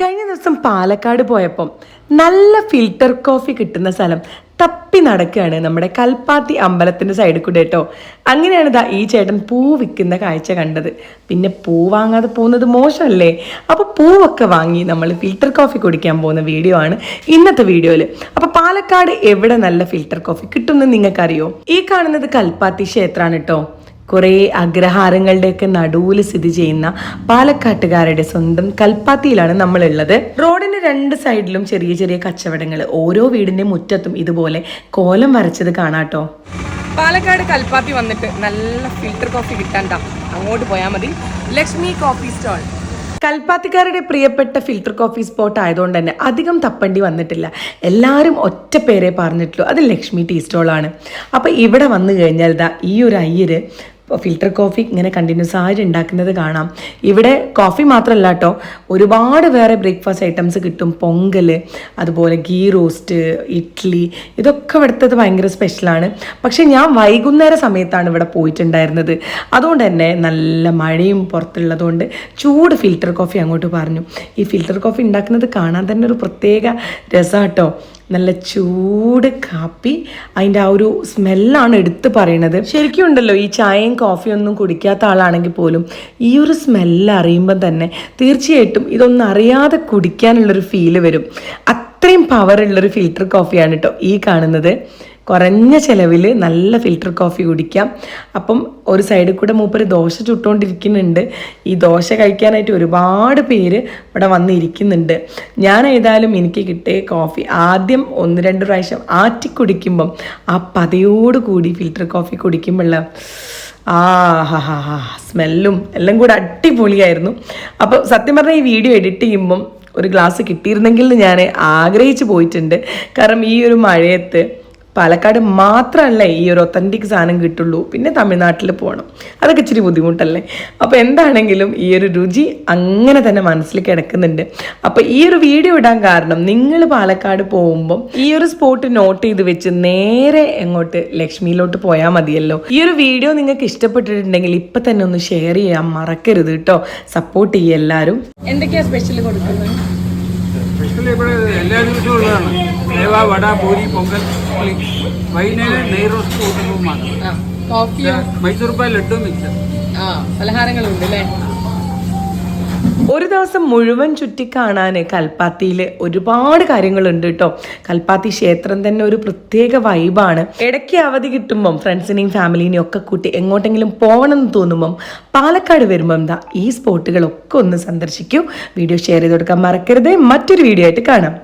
കഴിഞ്ഞ ദിവസം പാലക്കാട് പോയപ്പം നല്ല ഫിൽട്ടർ കോഫി കിട്ടുന്ന സ്ഥലം തപ്പി നടക്കുകയാണ് നമ്മുടെ കൽപ്പാത്തി അമ്പലത്തിന്റെ സൈഡിൽ കൂടെ കേട്ടോ. അങ്ങനെയാണ് ഇതാ ഈ ചേട്ടൻ പൂ വിൽക്കുന്ന കാഴ്ച കണ്ടത്. പിന്നെ പൂ വാങ്ങാതെ പോകുന്നത് മോശമല്ലേ? അപ്പോൾ പൂവൊക്കെ വാങ്ങി നമ്മൾ ഫിൽറ്റർ കോഫി കുടിക്കാൻ പോകുന്ന വീഡിയോ ആണ് ഇന്നത്തെ വീഡിയോയിൽ അപ്പോൾ പാലക്കാട് എവിടെ നല്ല ഫിൽറ്റർ കോഫി കിട്ടുമെന്ന് നിങ്ങൾക്കറിയോ? ഈ കാണുന്നത് കൽപ്പാത്തി ക്ഷേത്രമാണ് കേട്ടോ. കുറേ അഗ്രഹാരങ്ങളുടെയൊക്കെ നടുവിൽ സ്ഥിതി ചെയ്യുന്ന പാലക്കാട്ടുകാരുടെ സ്വന്തം കൽപ്പാത്തിയിലാണ് നമ്മളുള്ളത്. റോഡിന് രണ്ട് സൈഡിലും ചെറിയ ചെറിയ കച്ചവടങ്ങൾ. ഓരോ വീടിന്റെ മുറ്റത്തും ഇതുപോലെ കോലം വരച്ചത് കാണാട്ടോ. പാലക്കാട് കൽപ്പാത്തി വന്നിട്ട് നല്ല ഫിൽറ്റർ കോഫി കിട്ടാണ്ട. അങ്ങോട്ട് പോയാൽ മതി. ലക്ഷ്മി കോഫി സ്റ്റാൾ കൽപ്പാത്തിക്കാരുടെ പ്രിയപ്പെട്ട ഫിൽട്ടർ കോഫി സ്പോട്ട് ആയതുകൊണ്ട് തന്നെ അധികം തപ്പണ്ടി വന്നിട്ടില്ല. എല്ലാവരും ഒറ്റ പേരെ പറഞ്ഞിട്ടുള്ളൂ. അത് ലക്ഷ്മി ടീ സ്റ്റോളാണ് അപ്പോൾ ഇവിടെ വന്നു കഴിഞ്ഞാൽ ദാ ഈ ഒരു അയ്യര് ഫിൽട്ടർ കോഫി ഇങ്ങനെ കണ്ടിന്യൂസ് ആയിട്ട് ഉണ്ടാക്കുന്നത് കാണാം. ഇവിടെ കോഫി മാത്രമല്ല കേട്ടോ ഒരുപാട് വേറെ ബ്രേക്ക്ഫാസ്റ്റ് ഐറ്റംസ് കിട്ടും. പൊങ്കൽ അതുപോലെ ഗീ റോസ്റ്റ് ഇഡ്ഡലി ഇതൊക്കെ ഇവിടുത്തത് ഭയങ്കര സ്പെഷ്യലാണ് പക്ഷേ ഞാൻ വൈകുന്നേര സമയത്താണ് ഇവിടെ പോയിട്ടുണ്ടായിരുന്നത്. അതുകൊണ്ട് തന്നെ നല്ല മഴയും പുറത്തുള്ളതുകൊണ്ട് ചൂട് ഫിൽറ്റർ കോഫി അങ്ങോട്ട് പറഞ്ഞു. ഈ ഫിൽറ്റർ കോഫി ഉണ്ടാക്കുന്നത് കാണാൻ തന്നെ ഒരു പ്രത്യേക രസമാട്ടോ നല്ല ചൂട് കാപ്പി. അതിന്റെ ആ ഒരു സ്മെല്ലാണ് എടുത്ത് പറയണത്. ശരിക്കും ഉണ്ടല്ലോ ഈ ചായയും കോഫിയും ഒന്നും കുടിക്കാത്ത ആളാണെങ്കിൽ പോലും ഈ ഒരു സ്മെല്ല് അറിയുമ്പോൾ തന്നെ തീർച്ചയായിട്ടും ഇതൊന്നും അറിയാതെ കുടിക്കാനുള്ളൊരു ഫീൽ വരും. അത്രയും പവറുള്ളൊരു ഫിൽറ്റർ കോഫിയാണ് കേട്ടോ ഈ കാണുന്നത്. കുറഞ്ഞ ചിലവിൽ നല്ല ഫിൽറ്റർ കോഫി കുടിക്കാം. അപ്പം ഒരു സൈഡിൽ കൂടെ മൂപ്പര് ദോശ ചുട്ടുകൊണ്ടിരിക്കുന്നുണ്ട് ഈ ദോശ കഴിക്കാനായിട്ട് ഒരുപാട് പേര് ഇവിടെ വന്നിരിക്കുന്നുണ്ട്. ഞാൻ ഏതായാലും എനിക്ക് കിട്ടിയ കോഫി ആദ്യം ഒന്ന് രണ്ട് പ്രാവശ്യം ആറ്റി കുടിക്കുമ്പം ആ പതയോട് കൂടി ഫിൽറ്റർ കോഫി കുടിക്കുമ്പോഴുള്ള ആ ഹാ ഹാ സ്മെല്ലും എല്ലാം കൂടെ അടിപൊളിയായിരുന്നു. അപ്പോൾ സത്യം പറഞ്ഞാൽ ഈ വീഡിയോ എഡിറ്റ് ചെയ്യുമ്പം ഒരു ഗ്ലാസ് കിട്ടിയിരുന്നെങ്കിൽ ഞാൻ ആഗ്രഹിച്ചു പോയിട്ടുണ്ട്. കാരണം ഈ ഒരു മഴയത്ത് പാലക്കാട് മാത്രമല്ല ഈ ഒരു ഒത്തന്റിക് സാധനം കിട്ടുള്ളൂ. പിന്നെ തമിഴ്നാട്ടിൽ പോകണം അതൊക്കെ ഇച്ചിരി ബുദ്ധിമുട്ടല്ലേ? അപ്പോൾ എന്താണെങ്കിലും ഈ ഒരു രുചി അങ്ങനെ തന്നെ മനസ്സിൽ കിടക്കുന്നുണ്ട്. അപ്പോൾ ഈ ഒരു വീഡിയോ ഇടാൻ കാരണം നിങ്ങൾ പാലക്കാട് പോകുമ്പം ഈ ഒരു സ്പോട്ട് നോട്ട് ചെയ്ത് വെച്ച് നേരെ എങ്ങോട്ട് ലക്ഷ്മിയിലോട്ട് പോയാൽ മതിയല്ലോ. ഈ ഒരു വീഡിയോ നിങ്ങൾക്ക് ഇഷ്ടപ്പെട്ടിട്ടുണ്ടെങ്കിൽ ഇപ്പം തന്നെ ഒന്ന് ഷെയർ ചെയ്യാൻ മറക്കരുത് കേട്ടോ. സപ്പോർട്ട് ചെയ്യുക എല്ലാവരും. എന്തൊക്കെയാണ് സ്പെഷ്യൽ കൊടുക്കുന്നത്? സ്പെഷ്യൽ ഇവിടെ എല്ലാ ദിവസവും ഉള്ളതാണ് സേവ വട പൂരി പൊങ്കൽ പുളി. വൈകുന്നേരം നെയ് റോസ്റ്റ് കൂട്ടുമ്പോൾ മാത്രം. മൈസൂർ പാൽ ലഡു മിക്സ് ആ പലഹാരങ്ങളുണ്ട് അല്ലേ? ഒരു ദിവസം മുഴുവൻ ചുറ്റിക്കാണാൻ കൽപ്പാത്തിയിൽ ഒരുപാട് കാര്യങ്ങളുണ്ട് കേട്ടോ കൽപ്പാത്തി ക്ഷേത്രം തന്നെ ഒരു പ്രത്യേക വൈബാണ്. ഇടയ്ക്ക് അവധി കിട്ടുമ്പം ഫ്രണ്ട്സിനെയും ഫാമിലിനെയും ഒക്കെ കൂട്ടി എങ്ങോട്ടെങ്കിലും പോകണം എന്ന് തോന്നുമ്പം പാലക്കാട് വരുമ്പം എന്താ ഈ സ്പോട്ടുകളൊക്കെ ഒന്ന് സന്ദർശിക്കൂ. വീഡിയോ ഷെയർ ചെയ്ത് കൊടുക്കാൻ മറക്കരുത്. മറ്റൊരു വീഡിയോ ആയിട്ട് കാണാം.